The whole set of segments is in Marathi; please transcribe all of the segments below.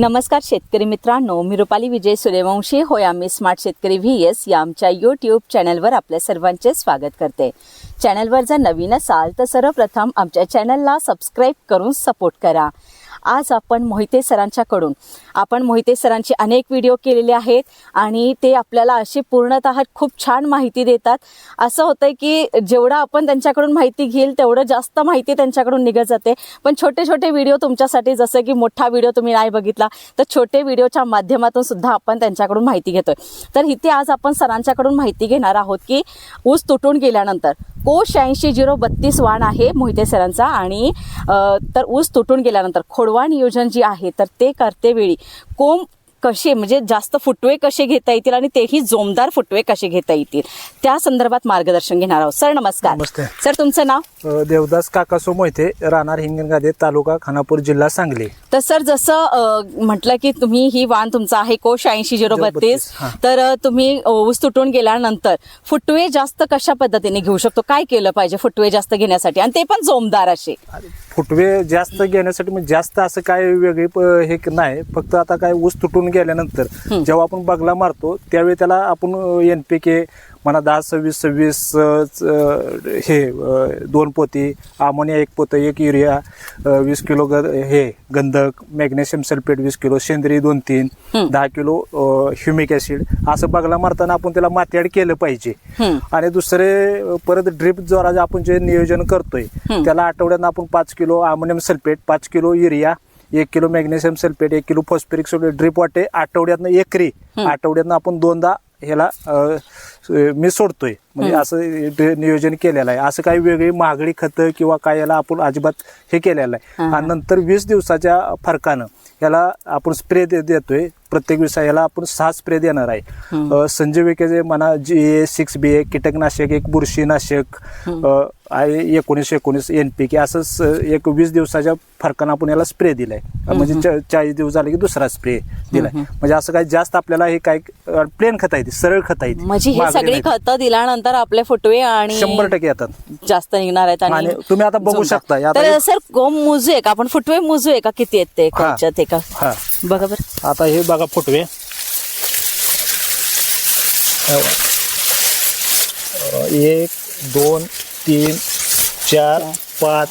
नमस्कार शेतकरी मित्रांनो मी रुपाली विजय सूर्यवंशी. होय आम्ही स्मार्ट शेतकरी व्ही एस या आमच्या यूट्यूब चॅनलवर आपल्या सर्वांचे स्वागत करते. चॅनलवर जर नवीन असाल तर सर्वप्रथम आमच्या चॅनलला सबस्क्राईब करून सपोर्ट करा. आज आपण मोहिते सरांच्याकडून. आपण मोहिते सरांचे अनेक व्हिडिओ केलेले आहेत आणि ते आपल्याला अशी पूर्णतः खूप छान माहिती देतात. असं होतं की जेवढं आपण त्यांच्याकडून माहिती घेईल तेवढं जास्त माहिती त्यांच्याकडून निघत जाते. पण छोटे छोटे व्हिडिओ तुमच्यासाठी जसं की मोठा व्हिडिओ तुम्ही नाही बघितला तर छोटे व्हिडिओच्या माध्यमातून सुद्धा आपण त्यांच्याकडून माहिती घेतोय. तर इथे आज आपण सरांच्याकडून माहिती घेणार आहोत की ऊस तुटून गेल्यानंतर को शहाऐंशी झिरो बत्तीस वाण आहे मोहिते सरांचा आणि तर ऊस तुटून गेल्यानंतर खोडवा नियोजन जे आहे तर ते करते वेळी. कोंब कसे म्हणजे जास्त फुटवे कसे घेता येतील आणि तेही जोमदार फुटवे कसे घेता येतील? त्या संदर्भात मार्गदर्शन घेणार आहोत. सर नमस्कार. सर तुमचं नाव? देवदास काकासो मोहिते राहणार हिंगणगादे तालुका खानापूर जिल्हा सांगली. तर सर जसं म्हटलं की तुम्ही ही वाण तुमचा आहे कोश ऐंशी झिरो बत्तीस. तर तुम्ही ऊस तुटून गेल्यानंतर फुटवे जास्त कशा पद्धतीने घेऊ शकतो? काय केलं पाहिजे फुटवे जास्त घेण्यासाठी? आणि ते पण जोमदार असे. फुटवे जास्त घेण्यासाठी म्हणजे जास्त असं काय वेगळी हे नाही. फक्त आता काय ऊस तुटून गेल्यानंतर जेव्हा आपण बगला मारतो त्यावेळी त्याला आपण एन पी के म्हणा दहा सव्वीस सव्वीस हे दोन पोती अमोनिया एक पोतं एक युरिया वीस किलो ग हे गंधक मॅग्नेशियम सल्फेट वीस किलो सेंद्रिय दोन तीन दहा किलो ह्युमिक ऍसिड असं बगला मारताना आपण त्याला मातीआड केलं पाहिजे. आणि दुसरे परत ड्रिप द्वारा आपण जे नियोजन करतोय त्याला आठवड्यानं आपण पाच किलो अमोनियम सल्फेट पाच किलो युरिया एक किलो मॅग्नेशियम सल्फेट एक किलो फॉस्फरिक सल्फेट ड्रिप वाटे आठवड्यातनं एकरी. आठवड्यातनं आपण दोनदा ह्याला मी सोडतोय. म्हणजे असं नियोजन केलेलं आहे. असं काही वेगळी महागडी खतं किंवा काय याला आपण अजिबात हे केलेलं आहे आणि नंतर वीस दिवसाच्या फरकानं याला आपण स्प्रे देतोय. प्रत्येक दिवसा याला आपण सहा स्प्रे देणार आहे. संजय विकेचे म्हणा जी ए सिक्स बी ए कीटकनाशक एक बुरशीनाशक आहे एकोणीस एन पी के असं एक वीस दिवसाच्या फरकानं आपण याला स्प्रे दिलाय. म्हणजे चाळीस दिवस झाले की दुसरा स्प्रे दिलाय. म्हणजे असं काही जास्त आपल्याला हे काय प्लेन खत आहे सरळ खत आहे. म्हणजे हे सगळी. खतं दिल्यानंतर आपले फुटवे आणि शंभर टक्के येतात. जास्त निघणार आहेत आणि तुम्ही आता बघू. शकता, तर एक- सर कोंब मोजूय का? आपण फुटवे मोजूय का? किती आहेत ते. कोणच्या ते का? हा. बघा बरं. आता हे बघा फुटवे. एक दोन तीन चार पाच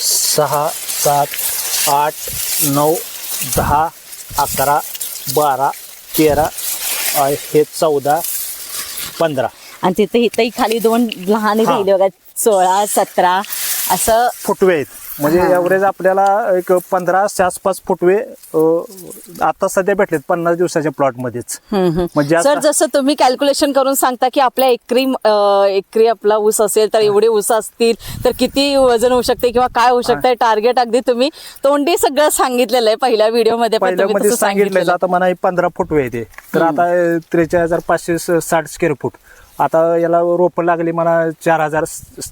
सहा सात आठ नऊ दहा अकरा बारा तेरा अ, हे चौदा पंधरा आणि तिथे इथेही खाली दोन लहान. राहिले बघा सोळा सतरा असं फुटवे आहेत. म्हणजे. एव्हरेज आपल्याला एक पंधराच्या आसपास फुटवे आता सध्या भेटलेत पन्नास दिवसाच्या प्लॉट मध्येच म्हणजे सर जसं तुम्ही कॅल्क्युलेशन करून सांगता की आपल्या एकरी एकरी आपला ऊस असेल तर एवढे ऊस असतील तर किती वजन होऊ शकते किंवा काय होऊ शकते टार्गेट अगदी तुम्ही तोंडी सगळं सांगितलेलं आहे पहिल्या व्हिडिओमध्ये पण पहिल्या तुम्ही मध्ये तसं सांगितलं सांगितलेलं आता मला पंधरा फूट आहे ते तर आता त्रेचाळीस हजार पाचशे साठ स्क्वेअर फूट आता याला रोपं लागली मला चार हजार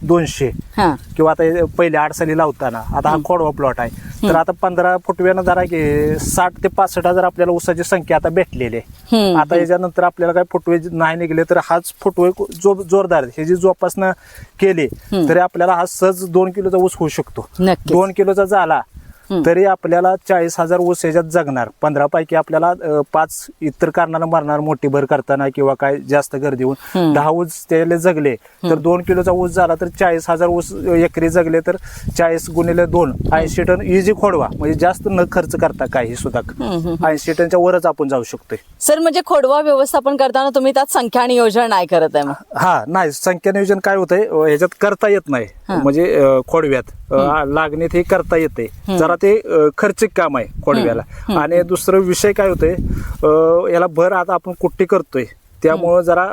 दोनशे. हा. किंवा आता हे पहिले आठ साली लावताना. आता हा खोडवा प्लॉट आहे. तर आता पंधरा फुटव्यानं जरा की साठ ते पासष्ट हजार आपल्याला ऊसाची संख्या आता भेटलेली आहे. हम्म, आता याच्यानंतर आपल्याला काय फुटवे नाही निघले तर हाच फुटवे जो जोरदार. हे जी जोपासना केली तरी आपल्याला हा सहज दोन किलोचा ऊस होऊ शकतो. नक्कीच. दोन किलोचा झाला. तरी आपल्याला चाळीस हजार ऊस याच्यात जगणार. पंधरा पैकी आपल्याला पाच इतर कारणानं मरणार मोठी भर करताना किंवा काय जास्त गर्दी होऊन. दहा ऊस त्याला जगले तर दोन किलोचा ऊस झाला तर चाळीस हजार ऊस एकरी जगले तर चाळीस गुणिले दोन. ऐंशी टन इझी खोडवा. म्हणजे जास्त न खर्च करता काही सुद्धा. ऐंशी टनच्या वरच आपण जाऊ शकतोय. सर म्हणजे खोडवा व्यवस्थापन करताना तुम्ही त्यात संख्या नियोजन नाही करत आहे हा नाही. संख्या नियोजन काय होतंय? ह्याच्यात करता येत नाही. म्हणजे खोडव्यात. लागणीत हे करता येते. जरा ते खर्चिक काम आहे खोडव्याला आणि दुसरं विषय काय होतंय याला भर आता आपण कुट्टी करतोय. त्यामुळं जरा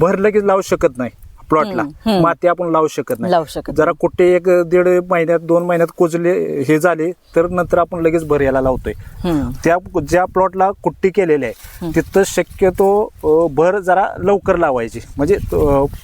भर लगेच लावू शकत नाही प्लॉटला. माती आपण लावू शकत नाही. शकत जरा कुट्टे एक दीड महिन्यात दोन महिन्यात कुजले हे झाले तर नंतर आपण लगेच भर याला लावतोय. त्या ज्या प्लॉटला कुट्टी केलेली आहे तिथं शक्यतो भर जरा लवकर लावायची. म्हणजे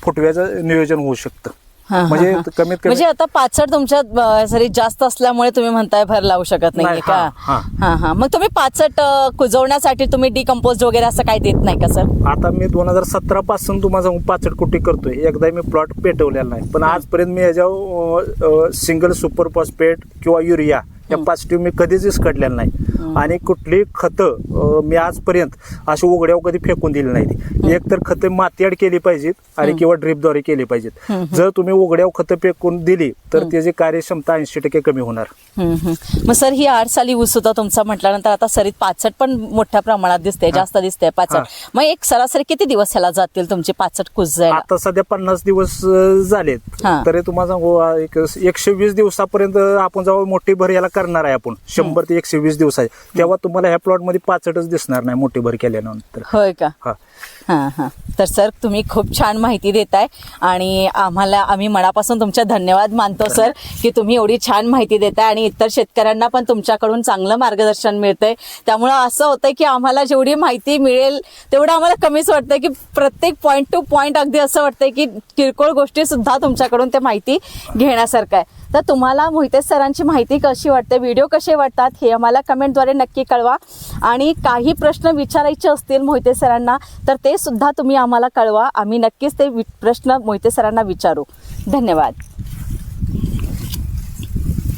फुटव्याचं नियोजन होऊ शकतं. हा, म्हणजे हा. कमीत कमी म्हणजे आता पाचट तुमच्या सरी जास्त असल्यामुळे तुम्ही म्हणताय भर लावू शकत नाही, का? हा, हा हा. मग तुम्ही पाचट अ, कुजवण्यासाठी तुम्ही डिकम्पोज वगैरे असं काही देत नाही का सर? आता मी दोन हजार सतरा पासून तुम्हाला सांगू पाचट कुट्टी करतोय. एकदा मी प्लॉट पेटवलेला नाही. पण आजपर्यंत मी याच्यावर सिंगल सुपर फॉस्फेट किंवा युरिया त्या पाच ट्यूब मी कधीच इसकडलेल्या नाही. आणि कुठली खतं मी आजपर्यंत अशी उघड्यावर कधी फेकून दिली नाही एक तर खतं माती आड केली पाहिजेत आणि किंवा ड्रीपद्वारे केली पाहिजेत. जर तुम्ही उघड्यावर खतं फेकून दिली तर त्याची कार्यक्षमता ऐंशी टक्के कमी होणार. मग सर ही आठ साली ऊस होता तुमचा म्हटल्यानंतर आता सरीत पाचट पण मोठ्या प्रमाणात दिसते जास्त दिसते. पाचट. मग एक सरासरी किती दिवस ह्याला जातील तुमची पाचट कुजायला आता सध्या पन्नास दिवस झालेत. तरी तुम्हाला सांगू एकशे वीस दिवसापर्यंत आपण जेव्हा मोठी भर याला करणार आहे आपण. शंभर ते एकशे वीस दिवस आहे. तेव्हा तुम्हाला ह्या प्लॉटमध्ये पाचटच दिसणार नाही मोठी भर केल्यानंतर. होय का? हा. हां हां. तर सर तुम्ही खूप छान माहिती देताय आणि आम्हाला आम्ही मनापासून तुमचा धन्यवाद मानतो सर की तुम्ही एवढी छान माहिती देताय आणि इतर शेतकऱ्यांना पण तुमच्याकडून चांगलं मार्गदर्शन मिळतंय. त्यामुळं असं होतंय की आम्हाला जेवढी माहिती मिळेल तेवढं आम्हाला कमीच वाटतंय की प्रत्येक पॉईंट टू पॉईंट अगदी असं वाटतंय की किरकोळ गोष्टी सुद्धा तुमच्याकडून ते माहिती घेण्यासारखं आहे. तर तुम्हाला मोहिते सरांची माहिती कशी वाटते व्हिडिओ कसे वाटतात हे आम्हाला कमेंटद्वारे नक्की कळवा. आणि काही प्रश्न विचारायचे असतील मोहिते सरांना तर ते सुद्धा तुम्ही आम्हाला कळवा. आम्ही नक्कीच ते वि- प्रश्न मोहिते सरांना विचारू. धन्यवाद.